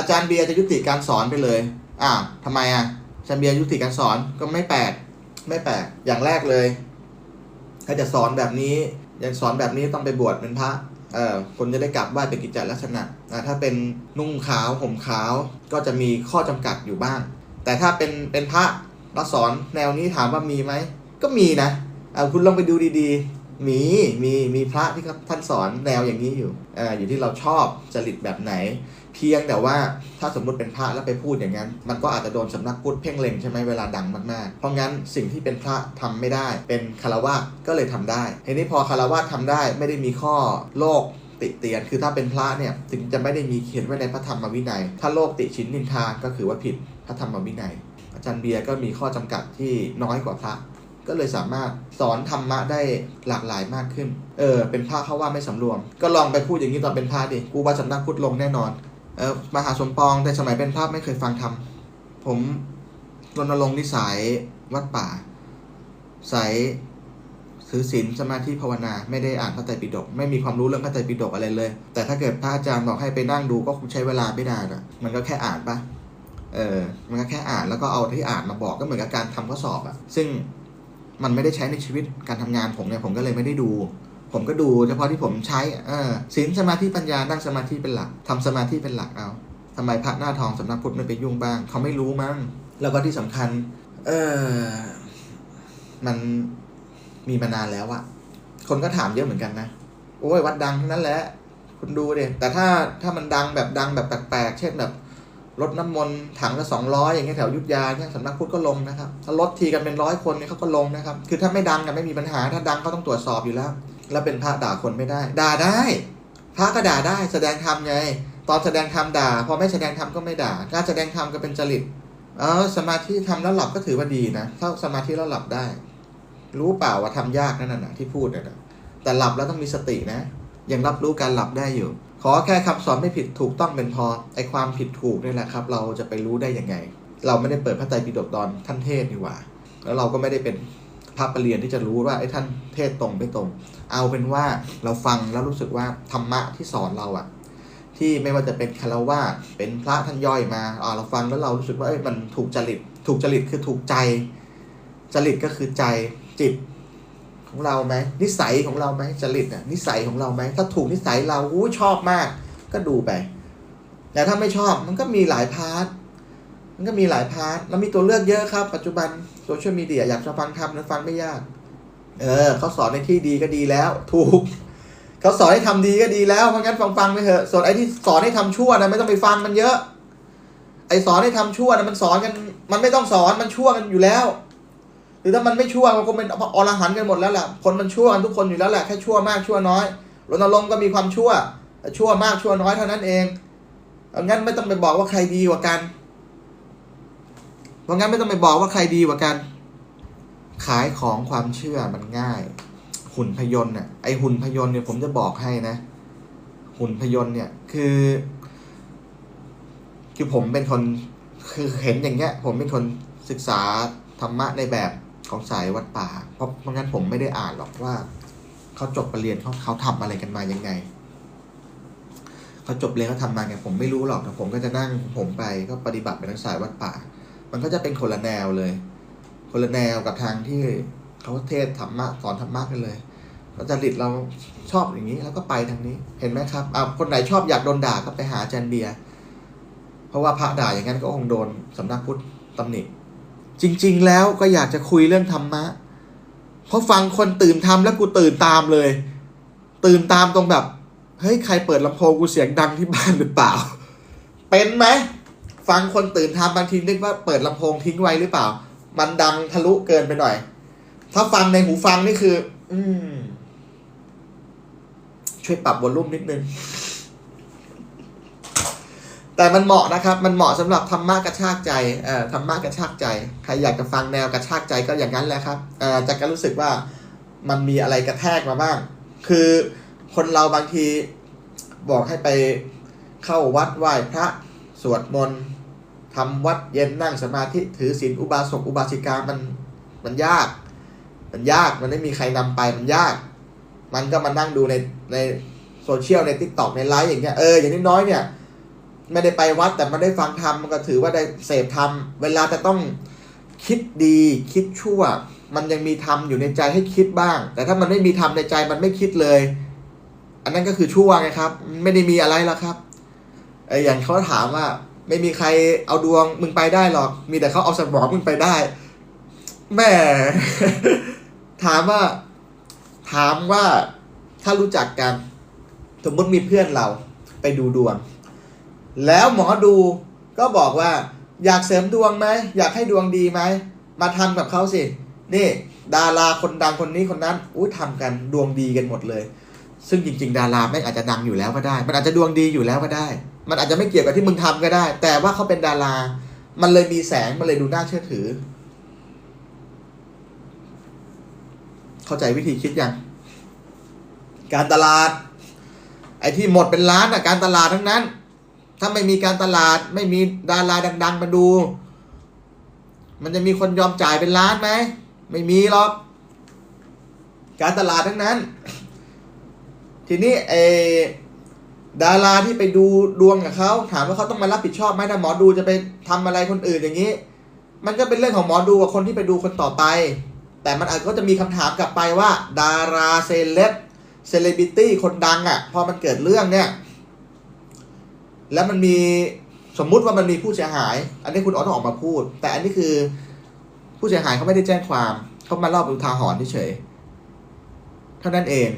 อาจารย์เบียร์จะยุติการสอนไปเลยอ่าทำไมอะอาจารย์เบียร์ยุติการสอนก็ไม่แปลกไม่แปลกอย่างแรกเลย ถ้าจะสอนแบบนี้ย่างสอนแบบนี้ต้องไปบวชเป็นพระเอ่อคนจะได้กลับไหว้เป็นกิจจลักษณะอ่าถ้าเป็นนุ่งขาวห่มขาวก็จะมีข้อจำกัดอยู่บ้าง แต่ถ้าเป็นเป็นพระแล้วสอนแนวนี้ถามว่ามีไหมก็มีนะเอาคุณลองไปดูดีๆ มีมีมีพระที่เขาท่านสอนแนวอย่างนี้อยู่อ่ออยู่ที่เราชอบจริตแบบไหน เพียงแต่ว่าถ้าสมมุติเป็นพระแล้วไปพูดอย่างนั้น มันก็อาจจะโดนสำนักพุทธเพ่งเล็งใช่ไหมเวลาดังมากๆ เพราะงั้นสิ่งที่เป็นพระทำไม่ได้ เป็นคารวะก็เลยทำได้ทีนี้พอคารวะทำได้ไม่ได้มีข้อโลกติเตียน คือถ้าเป็นพระเนี่ยถึงจะไม่ได้มีเขียนไว้ในพระธรรมวินัย ถ้าโลกติชินนินทาก็คือว่าผิดพระธรรมวินัย อาจารย์เบียร์ก็มีข้อจำกัดที่น้อยกว่าพระ ก็เลยสามารถสอนธรรมะได้หลากหลายมากขึ้น เออ เป็นพระเขาว่าไม่สำรวม ก็ลองไปพูดอย่างนี้ตอนเป็นพระดิ กูว่าสำนักพุทธลงแน่นอน เออ มหาสมปองแต่สมัยเป็นพระไม่เคยฟังธรรม ผมรณรงค์นิสัยวัดป่า สายถือศีลสมาธิภาวนา ไม่ได้อ่านพระไตรปิฎกไม่มีความรู้เรื่องพระไตรปิฎกอะไรเลย แต่ถ้าเกิดพระอาจารย์บอกให้ไปนั่งดูก็คงใช้เวลาไม่นานอะ มันก็แค่อ่านปะเออ มันก็แค่อ่านแล้วก็เอาที่อ่านมาบอกก็เหมือนกับการทำข้อสอบอะ ซึ่ง มันไม่ได้ใช้ในชีวิตการทำงานผมเนี่ยผมก็เลยไม่ได้ดู ผมก็ดูเฉพาะที่ผมใช้เออศีลสมาธิปัญญานั่งสมาธิเป็นหลักทำสมาธิเป็นหลักเอาทำไมพระหน้าทองสำนักพุทธไม่ไปยุ่งบ้าง เขาไม่รู้มั้งแล้วก็ที่สำคัญ เออมันมีมานานแล้วอะคนก็ถามเยอะเหมือนกันนะโอ้ยวัดดังนั้นแหละคุณดูเดิแต่ถ้าถ้ามันดังแบบดังแบบแปลกๆเช่นแบบ รถน้ำมนต์ถังละสองร้อยอย่างเงี้ยแถวยุทธยาเนี่ยสำนักพุทธก็ลงนะครับถ้ารถทีกันเป็นร้อยคนเนี่ยเขาก็ลงนะครับ คือถ้าไม่ดังกันไม่มีปัญหาถ้าดังก็ต้องตรวจสอบอยู่แล้ว แล้วเป็นพระด่าคนไม่ได้ ด่าได้พระก็ด่าได้ แสดงธรรมไง ตอนแสดงธรรมด่า พอไม่แสดงธรรมก็ไม่ด่า การแสดงธรรมก็เป็นจริตเออสมาธิทำแล้วหลับก็ถือว่าดีนะถ้าสมาธิแล้วหลับได้ รู้เปล่าว่าทำยากนั่นน่ะที่พูดน่ะแต่หลับแล้วต้องมีสตินะ ยังรับรู้การหลับได้อยู่ ขอแค่คำสอนไม่ผิดถูกต้องเป็นพอไอความผิดถูกนี่แหละครับ เราจะไปรู้ได้ยังไง เราไม่ได้เปิดพระไตรปิฎกตอนท่านเทศนี่หว่า แล้วเราก็ไม่ได้เป็นพระประเรียนที่จะรู้ว่าไอ้ท่านเทศตรงไม่ตรง เอาเป็นว่าเราฟังแล้วรู้สึกว่าธรรมะที่สอนเราอะที่ไม่ว่าจะเป็นคารวะเป็นพระท่านย่อยมาอ่าเราฟังแล้วเรารู้สึกว่าเอ้ยมันถูกจริต ถูกจริตคือถูกใจ จริตก็คือใจจิต ของเราไหมนิสัยของเราไหมจริตน่ะนิสัยของเราไหมถ้าถูกนิสัยเราอู้ชอบมาก ก็ดูไป แต่ถ้าไม่ชอบมันก็มีหลายพาร์ทมันก็มีหลายพาร์ทแล้วมีตัวเลือกเยอะครับ ปัจจุบันโซเชียลมีเดียอยากจะฟังทำนั้นฟังไม่ยาก เออเขาสอนในที่ดีก็ดีแล้ว ถูกเขาสอนให้ทำดีก็ดีแล้วเพราะงั้นฟังฟังๆไปเถอะส่วนไอ้ที่สอนให้ทำชั่วนะไม่ต้องไปฟังมันเยอะ ไอ้สอนให้ทำชั่วนะมันสอนกัน มันไม่ต้องสอนมันชั่วกันอยู่แล้ว หรือถ้ามันไม่ชั่วมันคงเป็นอรหันต์กันหมดแล้วแหละคนมันชั่วกันทุกคนอยู่แล้วแหละแค่ชั่วมากชั่วน้อยรณรงค์ก็มีความชั่วชั่วมากชั่วน้อยเท่านั้นเองเอางั้นไม่ต้องไปบอกว่าใครดีกว่ากันเพราะงั้นไม่ต้องไปบอกว่าใครดีกว่ากัน ขายของความเชื่อมันง่าย หุ่นพยนต์เนี่ยไอหุ่นพยนต์เนี่ยผมจะบอกให้นะ หุ่นพยนต์เนี่ยคือ คือผมเป็นคนคือเห็นอย่างเงี้ย ผมเป็นคนศึกษาธรรมะในแบบ ของสายวัดป่า เพราะเพราะงั้นผมไม่ได้อ่านหรอกว่าเขาจบปรริญญาเขาเขาทำอะไรกันมายังไงเขาจบเรียนเขาทำมาไงผมไม่รู้หรอกแต่ผมก็จะนั่งผมไปก็ปฏิบัติไปทางสายวัดป่า มันก็จะเป็นคนละแนวเลย คนละแนวกับทางที่เขาเทศธรรมะสอนธรรมะกันเลยเราจะริตเราชอบอย่างนี้แล้วก็ไปทางนี้ เห็นไหมครับอ่าคนไหนชอบอยากโดนด่าก็ไปหาอาจารย์เบียร์เพราะว่าพระด่าอย่างนั้นก็คงโดนสำนักพุทธตำหนิ จริง ๆ แล้วก็อยากจะคุยเรื่องธรรมะ เพราะฟังคนตื่นทำแล้วกูตื่นตามเลย ตื่นตามตรงแบบเฮ้ยใครเปิดลำโพงกูเสียงดังที่บ้านหรือเปล่า เป็นไหมฟังคนตื่นทำบางทีนึกว่าเปิดลำโพงทิ้งไว้หรือเปล่า มันดังทะลุเกินไปหน่อย ถ้าฟังในหูฟังนี่คือ อืมช่วยปรับวอลลุ่มนิดนึง แต่มันเหมาะนะครับ มันเหมาะสำหรับธรรมะกระชากใจเอ่อธรรมะกระชากใจ ใครอยากจะฟังแนวกระชากใจก็อย่างนั้นแหละครับเอ่อจะก็รู้สึกว่ามันมีอะไรกระแทกมาบ้าง คือคนเราบางทีบอกให้ไปเข้าวัดไหว้พระสวดมนต์ทำวัดเย็นนั่งสมาธิถือศีลอุบาสกอุบาสิกามันมันยาก มันยากมันไม่มีใครนำไปมันยาก มันก็มานั่งดูในในโซเชียลในทิกตอกในไลฟ์อย่างเงี้ยเอออย่างน้อยเนี่ย ไม่ได้ไปวัดแต่ไม่ได้ฟังธรรมมันก็ถือว่าได้เสพธรรม เวลาจะต้องคิดดีคิดชั่ว มันยังมีธรรมอยู่ในใจให้คิดบ้าง แต่ถ้ามันไม่มีธรรมในใจมันไม่คิดเลย อันนั้นก็คือชั่วไงครับไม่ได้มีอะไรแล้วครับไอ้อย่างเขาถามว่า ไม่มีใครเอาดวงมึงไปได้หรอก มีแต่เขาเอาสมองมึงไปได้แหม่ถามว่า ถามว่าถ้ารู้จักกัน สมมติมีเพื่อนเราไปดูดวง แล้วหมอดูก็บอกว่า อยากเสริมดวงไหมอยากให้ดวงดีไหมมาทำกับเขาสิ นี่ ดาราคนดังคนนี้คนนั้นอุ้ยทำกันดวงดีกันหมดเลย ซึ่งจริง ๆ ดาราแม่อาจจะดังอยู่แล้วก็ได้ มันอาจจะดวงดีอยู่แล้วก็ได้ มันอาจจะไม่เกี่ยวกับที่มึงทำก็ได้ แต่ว่าเขาเป็นดารา มันเลยมีแสงมันเลยดูน่าเชื่อถือ เข้าใจวิธีคิดยังการตลาด ไอ้ที่หมดเป็นล้านอะการตลาดทั้งนั้น ถ้าไม่มีการตลาดไม่มีดาราดัง ๆ มาดู มันจะมีคนยอมจ่ายเป็นล้านไหม ไม่มีหรอก การตลาดทั้งนั้น ทีนี้ไอ้ดาราที่ไปดูดวงกับเขาถามว่าเขาต้องมารับผิดชอบไหมถ้าหมอดูจะไปทำอะไรคนอื่นอย่างนี้ มันก็เป็นเรื่องของหมอดูกับคนที่ไปดูคนต่อไป แต่มันอาจก็จะมีคำถามกลับไปว่า ดาราเซเลบเซเลบิตี้คนดังอะ่ะพอมันเกิดเรื่องเนี่ย แล้วมันมีสมมุติว่ามันมีผู้เสียหาย อันนี้คุณอ๋อต้องออกมาพูด แต่อันนี้คือผู้เสียหายเขาไม่ได้แจ้งความเขามาเล่าเป็นทาหอนเฉยเท่านั้นเอง